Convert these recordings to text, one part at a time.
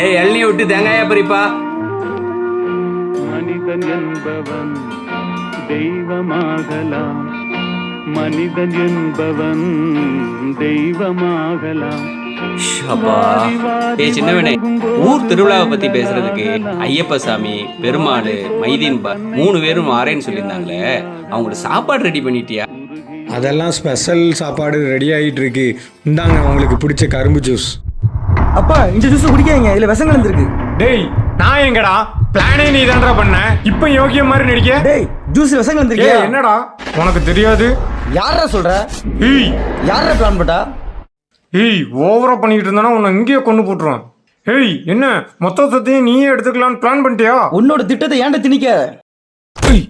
ஏ இளநியை விட்டு தேங்காயா பறிப்பா. மனிதன் என்பவன் தெய்வமாகலாம். மனிதன் என்பவன் தெய்வமாகலாம். ஊர் திருவிழாவை பத்தி பேசுறதுக்கு ஐயப்ப சாமி பெருமாள் மைதீன்பா மூணு பேரும் மாறேன்னு சொல்லியிருந்தாங்களே. அவங்களுக்கு சாப்பாடு ரெடி பண்ணிட்டியா? அதெல்லாம் ஸ்பெஷல் சாப்பாடு ரெடி ஆகிட்டு இருக்கு இந்தாங்க உங்களுக்கு பிடிச்ச கரும்பு ஜூஸ் அப்பா இந்த ஜூஸ் குடிக்காதீங்க இதுல விஷம் கலந்துருக்கு டேய் நான் எங்கடா பிளானே நீ தான்டா பண்ண இப்போ யோகியம் மாதிரி நடிக்க டேய் ஜூஸ் விஷம் கலந்துருக்கியா என்னடா உனக்கு தெரியாது யாரா சொல்ற ஏய் யாரா பிளான் போட்டா ஏய் ஓவரா பண்ணிட்டு இருந்தானா உன்னை இங்கேயே கொண்டு போட்டுருவேன் ஏய் என்ன மொத்த சொத்தையும் நீயே எடுத்துக்கலாம்னு பிளான் பண்ணிட்டியா உன்னோட திட்டத்தை ஏன்டா திணிக்க ஏய்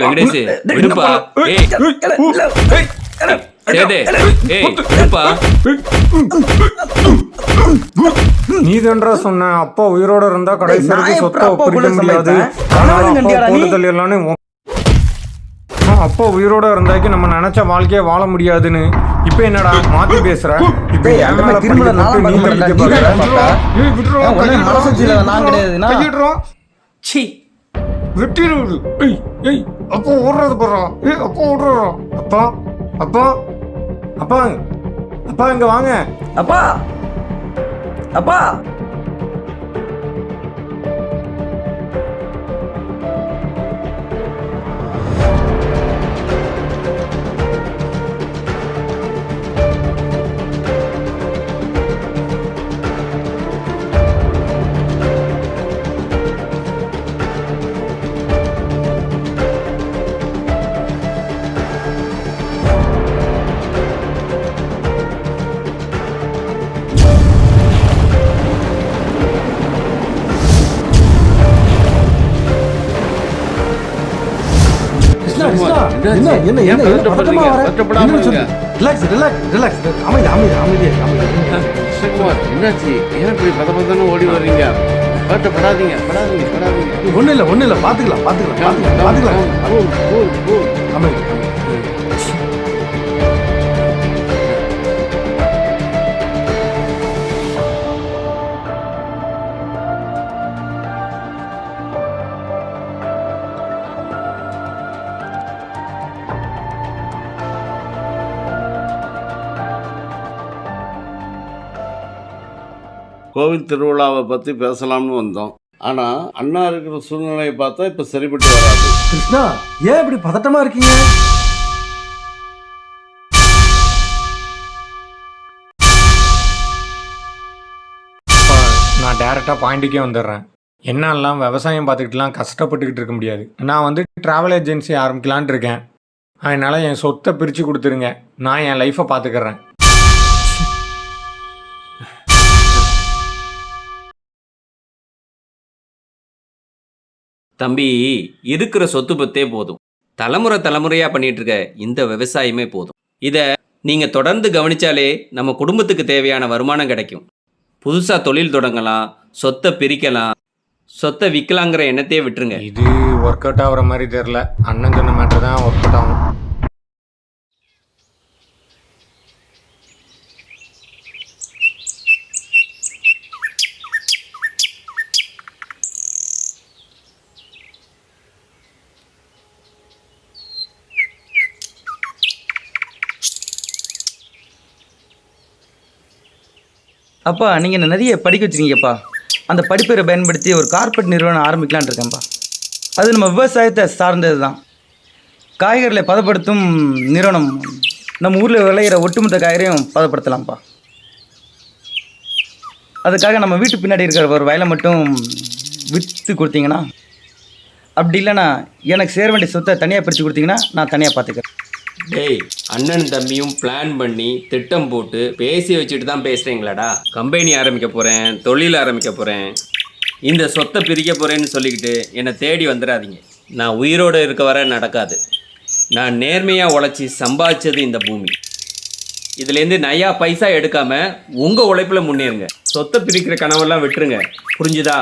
வெங்கடேஷ் விடுப்பா ஏய் நீ தான்டா சொன்ன. அப்பா உயிரோட இருந்தா கடைசி வரைக்கும் சொத்தை கூட முடியாது. அப்பா உயிரோட இருந்தாக்கி நம்ம நினைச்ச வாழ்க்கைய வாழ முடியாதுன்னு. இப்ப என்னடா மாத்தி பேசுற? இப்ப என் மேல மாதிரி திருமணம் பழிய போட்டு நானும் நீ பார்க்க தள்ளிக்க மாட்டேன். நீ பாக்குற. தான் பார்ப்ப. ஏய், விட்டுறா, ஏன் உடனே கையிடுறா, மனசாட்சியில நான் விட்டுறா, கிடையாதுன்னா? கையிடுறா. சி. வெட்டிடுவது ஏய் ஏய் அப்பா ஓடுறது போடுறா ஏய் அப்பா ஓடுறா அப்பா அப்பா. அப்பா அப்பா இங்க வாங்க. அப்பா அப்பா. என்ன என்ன என்ன பதட்டமா வர? ரிலாக்ஸ் ரிலாக்ஸ் ரிலாக்ஸ் அமைதி அமைதி அமைதி சுகுமார் என்னாச்சு? ஏன் இப்படி பத பதன்னு ஓடி வர்றீங்க? படாதீங்க படாதீங்க படாதீங்க. ஒண்ணு இல்ல ஒண்ணு இல்ல. பாத்துக்கலாம் பாத்துக்கலாம் பாத்துக்கலாம் பாத்துக்கலாம். கூல் கூல் கூல் அமைதி. கோவில் திருவிழாவை பற்றி பேசலாம்னு வந்தோம். ஆனால் அண்ணா இருக்கிற சூழ்நிலையை பார்த்தா இப்போ சரிப்பட்டு வராது. கிருஷ்ணா ஏன் இப்படி பதட்டமா இருக்கீங்க? அப்பா, நான் டேரெக்டாக பாயிண்ட்டுக்கே வந்துடுறேன். என்னெல்லாம் விவசாயம் பார்த்துக்கிட்டுலாம் கஷ்டப்பட்டுக்கிட்டு இருக்க முடியாது. நான் வந்து ட்ராவல் ஏஜென்சி ஆரம்பிக்கலான்ட்டு இருக்கேன். அதனால் என் சொத்தை பிரித்து கொடுத்துருங்க. நான் என் லைஃப்பை பார்த்துக்கிறேன். தம்பி இருக்கிற சொத்து பத்தே போதும். தலைமுறை தலைமுறையாக பண்ணிட்டு இருக்க இந்த விவசாயமே போதும். இதை நீங்கள் தொடர்ந்து கவனிச்சாலே நம்ம குடும்பத்துக்கு தேவையான வருமானம் கிடைக்கும். புதுசாக தொழில் தொடங்கலாம் சொத்தை பிரிக்கலாம் சொத்தை விற்கலாங்கிற எண்ணத்தையே விட்டுருங்க. இது ஒர்க் அவுட் ஆகிற மாதிரி தெரில அண்ணன் சொன்ன மேட்ரு தான் ஒர்க் அவுட் ஆகும். அப்பா நீங்கள் என்ன நிறைய படிக்க வச்சுருக்கீங்கப்பா. அந்த படிப்பை பயன்படுத்தி ஒரு கார்பரேட் நிறுவனம் ஆரம்பிக்கலான் இருக்கேன்ப்பா. அது நம்ம விவசாயத்தை சார்ந்தது தான் காய்கறிகளை பதப்படுத்தும் நிறுவனம் நம்ம ஊரில் விளையிற ஒட்டுமொத்த காய்கறியும் பதப்படுத்தலாம்ப்பா. அதுக்காக நம்ம வீட்டு பின்னாடி இருக்கிற ஒரு வயலை மட்டும் விற்று கொடுத்தீங்கன்னா அப்படி இல்லைன்னா எனக்கு சேர வேண்டிய சொத்தை தனியாக பிரித்து கொடுத்தீங்கன்னா நான் தனியாக பார்த்துக்கிறேன். டேய் அண்ணன் தம்பியும் பிளான் பண்ணி திட்டம் போட்டு பேசி வச்சுட்டு தான் பேசுறீங்களாடா? கம்பெனி ஆரம்பிக்க போறேன் தொழில் ஆரம்பிக்க போறேன். இந்த சொத்தை பிரிக்க போறேன்னு சொல்லிக்கிட்டு என்னை தேடி வந்துடாதீங்க. நான் உயிரோடு இருக்க வர நடக்காது. நான் நேர்மையாக உழைச்சி சம்பாதிச்சது இந்த பூமி. இதுலேருந்து நயா பைசா எடுக்காமல் உங்கள் உழைப்பில் முன்னேறுங்க. சொத்தை பிரிக்கிற கனவெல்லாம் விட்டுருங்க. புரிஞ்சுதா?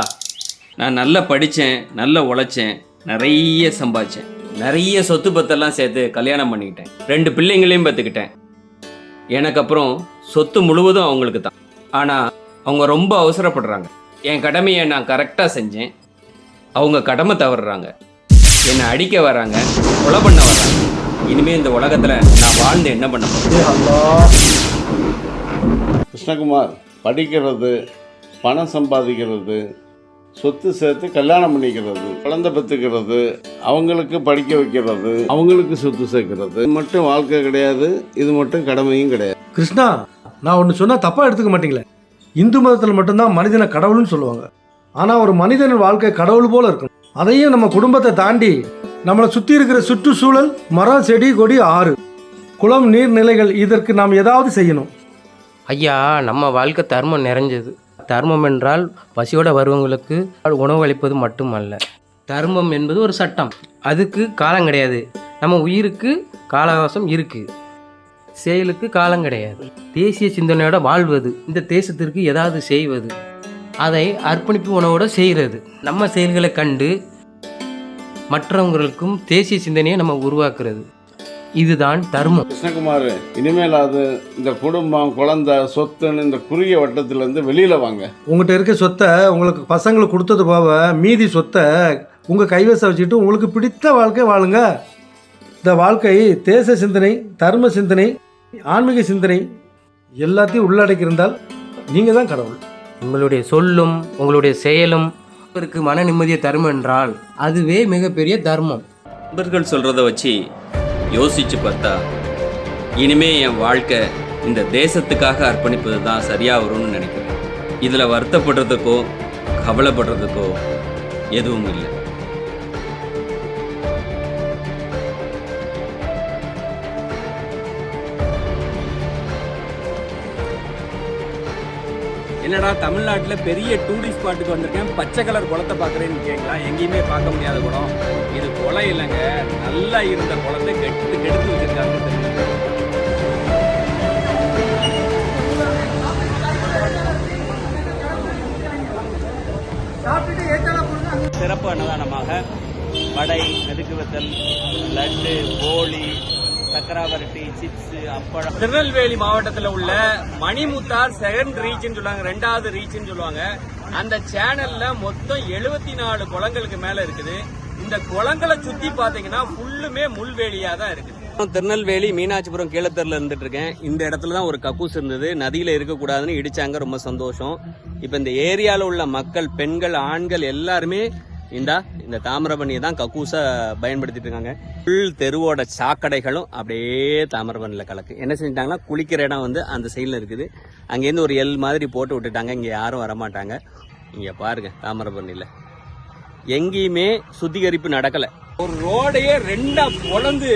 நான் நல்லா படித்தேன் நல்லா உழைச்சேன் நிறைய சம்பாதிச்சேன். நிறைய சொத்து பத்தெல்லாம் சேர்த்து கல்யாணம் பண்ணிக்கிட்டேன். ரெண்டு பிள்ளைங்களையும் பார்த்துக்கிட்டேன் எனக்கு அப்புறம் சொத்து முழுவதும் அவங்களுக்கு தான். ஆனால் அவங்க ரொம்ப அவசரப்படுறாங்க. என் கடமையை நான் கரெக்டாக செஞ்சேன். அவங்க கடமை தவறுறாங்க. என்னை அடிக்க வராங்க கொலை பண்ண வராங்க இனிமேல் இந்த உலகத்தில் நான் வாழ்ந்து என்ன பண்ண கிருஷ்ணகுமார் படிக்கிறது பணம் சம்பாதிக்கிறது சொத்து சேர்த்து கல்யாணம் பண்ணிக்கிறது குழந்தை பெற்றுக்கிறது அவங்களுக்கு படிக்க வைக்கிறது அவங்களுக்கு சொத்து சேர்க்கிறது. இது மட்டும் வாழ்க்கை கிடையாது இது மட்டும் கடமையும் கிடையாது. கிருஷ்ணா நான் ஒன்று சொன்னால் தப்பாக எடுத்துக்க மாட்டீங்களே. இந்து மதத்தில் மட்டும்தான் மனிதனை கடவுள்னு சொல்லுவாங்க. ஆனால் ஒரு மனிதனின் வாழ்க்கை கடவுள் போல இருக்கும். அதையும் நம்ம குடும்பத்தை தாண்டி நம்மளை சுற்றி இருக்கிற சுற்றுச்சூழல் மரம் செடி கொடி ஆறு குளம் நீர்நிலைகள் இதற்கு நாம் ஏதாவது செய்யணும். ஐயா நம்ம வாழ்க்கை தர்மம் நிறைஞ்சது. தர்மம் என்றால் பசியோட வருவங்களுக்கு உணவு அளிப்பது மட்டுமல்ல. தர்மம் என்பது ஒரு சட்டம். அதுக்கு காலம் கிடையாது. நம்ம உயிருக்கு காலவாசம் இருக்குது செயலுக்கு காலம் கிடையாது. தேசிய சிந்தனையோட வாழ்வது இந்த தேசத்திற்கு ஏதாவது செய்வது அதை அர்ப்பணிப்பு உணவோட செய்கிறது. நம்ம செயல்களை கண்டு மற்றவங்களுக்கும் தேசிய சிந்தனையை நம்ம உருவாக்குறது. இதுதான் தர்மம். கிருஷ்ணகுமார் இனிமேல் அது இந்த குடும்பம் குழந்தை சொத்துன்னு இந்த குறுகிய வட்டத்திலேருந்து வெளியில் வாங்க. உங்கள்கிட்ட இருக்க சொத்தை உங்களுக்கு பசங்களுக்கு கொடுத்தது போக மீதி சொத்தை உங்கள் கைவசம் வச்சுக்கிட்டு உங்களுக்கு பிடித்த வாழ்க்கை வாழுங்க. இந்த வாழ்க்கை தேச சிந்தனை தர்ம சிந்தனை ஆன்மீக சிந்தனை எல்லாத்தையும் உள்ளடக்கியிருந்தால் நீங்கள் தான் கடவுள். உங்களுடைய சொல்லும் உங்களுடைய செயலும் மன நிம்மதியை தரும் என்றால் அதுவே மிகப்பெரிய தர்மம். நண்பர்கள் சொல்கிறத வச்சு யோசிச்சு பார்த்தா இனிமே என் வாழ்க்கை இந்த தேசத்துக்காக அர்ப்பணிப்பது தான் சரியாக வரும்னு நினைக்கிறேன். இதில் வருத்தப்படுறதுக்கோ கவலைப்படுறதுக்கோ எதுவும் இல்லை. என்னடா தமிழ்நாட்டில் பெரிய டூரிஸ்ட் ஸ்பாட்டுக்கு வந்திருக்கேன் பச்சை கலர் குளத்தை பார்க்குறேன்னு கேட்கலாம் எங்கேயுமே பார்க்க முடியாத குளம். இது குளம் இல்லைங்க. நல்லா இருந்த குளத்தை கெட்டு கெடுத்து வச்சிருக்காங்க சிறப்பு அன்னதானமாக வடை மெதுக்குவத்தல் லட்டு போலி சக்கராவரட்டி சிப்ஸ் அப்பளம். திருநெல்வேலி மாவட்டத்தில் உள்ள மணிமுத்தார் செகண்ட் ரீச்னு சொல்லுவாங்க ரெண்டாவது ரீச்னு சொல்லுவாங்க. அந்த சேனல்ல மொத்தம் எழுபத்தி நாலு குளங்களுக்கு மேல இருக்குது. இந்த குளங்களை சுத்தி பாத்தீங்கன்னா ஃபுல்லுமே முள்வேலியா தான் இருக்குது. திருநெல்வேலி மீனாட்சிபுரம் கீழத்தூர்ல இருந்துட்டு இருக்கேன் இந்த இடத்துல தான் ஒரு கக்கூஸ் இருந்தது. நதியில இருக்கக்கூடாதுன்னு இடிச்சாங்க ரொம்ப சந்தோஷம். இப்போ இந்த ஏரியாவில் உள்ள மக்கள் பெண்கள் ஆண்கள் எல்லாருமே இந்தா இந்த தாமிரபரணியை தான் கக்கூஸா பயன்படுத்திட்டு இருக்காங்க. ஃபுல் தெருவோட சாக்கடைகளும் அப்படியே தாமிரபரணியில் கலக்கு. என்ன செஞ்சிட்டாங்கன்னா குளிக்கிற இடம் வந்து அந்த சைடில் இருக்குது. அங்கேருந்து ஒரு எல் மாதிரி போட்டு விட்டுட்டாங்க. இங்கே யாரும் வரமாட்டாங்க. இங்கே பாருங்க தாமிரபரணியில் எங்கேயுமே சுத்திகரிப்பு நடக்கல. ஒரு ரோடையே ரெண்டா பொளந்து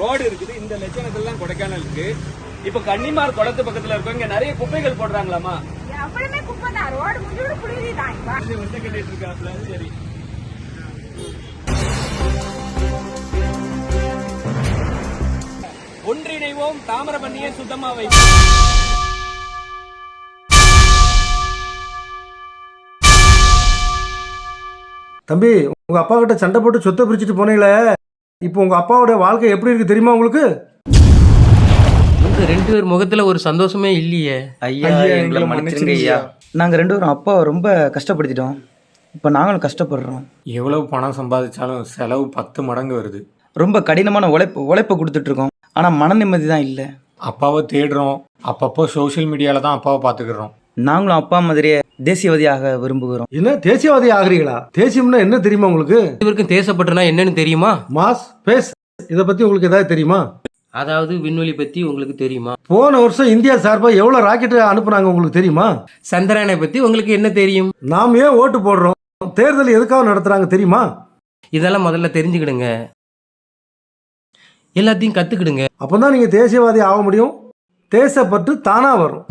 ரோடு இருக்குது. இந்த லட்சணத்துல தான் கொடைக்கானல் இருக்கு இப்ப கன்னிமார் குளத்து பக்கத்துல இருக்கோம் இங்க நிறைய குப்பைகள் போடுறாங்களாமா? அவ்வளவுமே குப்பை தான். ரோடு கட்டிட்டு இருக்காப்ல. சரி. ஒன்றிணைவோம் தாமிரபரணியை சுத்தமா வை தம்பி உங்கள் அப்பா கிட்ட சண்டை போட்டு சொத்தை பிரிச்சுட்டு போனீங்களே இப்போ உங்கள் அப்பாவோட வாழ்க்கை எப்படி இருக்கு தெரியுமா உங்களுக்கு? உங்க ரெண்டு பேர் முகத்துல ஒரு சந்தோஷமே இல்லையே. ஐயா எங்களை மன்னிச்சிருங்க ஐயா. நாங்கள் ரெண்டு பேரும் அப்பாவை ரொம்ப கஷ்டப்படுத்திட்டோம். இப்போ நாங்களும் கஷ்டப்படுறோம். எவ்வளவு பணம் சம்பாதிச்சாலும் செலவு பத்து மடங்கு வருது. ரொம்ப கடினமான உழைப்பு உழைப்பை கொடுத்துட்ருக்கோம் ஆனால் மன நிம்மதி தான் இல்லை. அப்பாவை தேடுறோம். அப்பப்போ சோஷியல் மீடியாவில் தான் அப்பாவை பார்த்துக்கிறோம். நாங்களும் அப்பா மாதிரியே தேசியவாதியாக விரும்புகிறோம். என்ன தேசியவாதி ஆகிறீங்களா? தேசியம்னா என்ன தெரியுமா உங்களுக்கு? இவருக்கும் தேசப்பட்டுனா என்னன்னு தெரியுமா? மாஸ் பேஸ் இதை பற்றி உங்களுக்கு ஏதாவது தெரியுமா? அதாவது விண்வெளி பத்தி உங்களுக்கு தெரியுமா? போன வருஷம் இந்தியா சார்பாக எவ்வளோ ராக்கெட் அனுப்புனாங்க உங்களுக்கு தெரியுமா? சந்திரனை பத்தி உங்களுக்கு என்ன தெரியும்? நாம் ஏன் ஓட்டு போடுறோம்? தேர்தல் எதுக்காக நடத்துறாங்க தெரியுமா? இதெல்லாம் முதல்ல தெரிஞ்சுக்கிடுங்க. எல்லாத்தையும் கத்துக்கிடுங்க. அப்போ தான் நீங்கள் தேசியவாதி ஆக முடியும். தேசப்பற்று தானாக வரும்.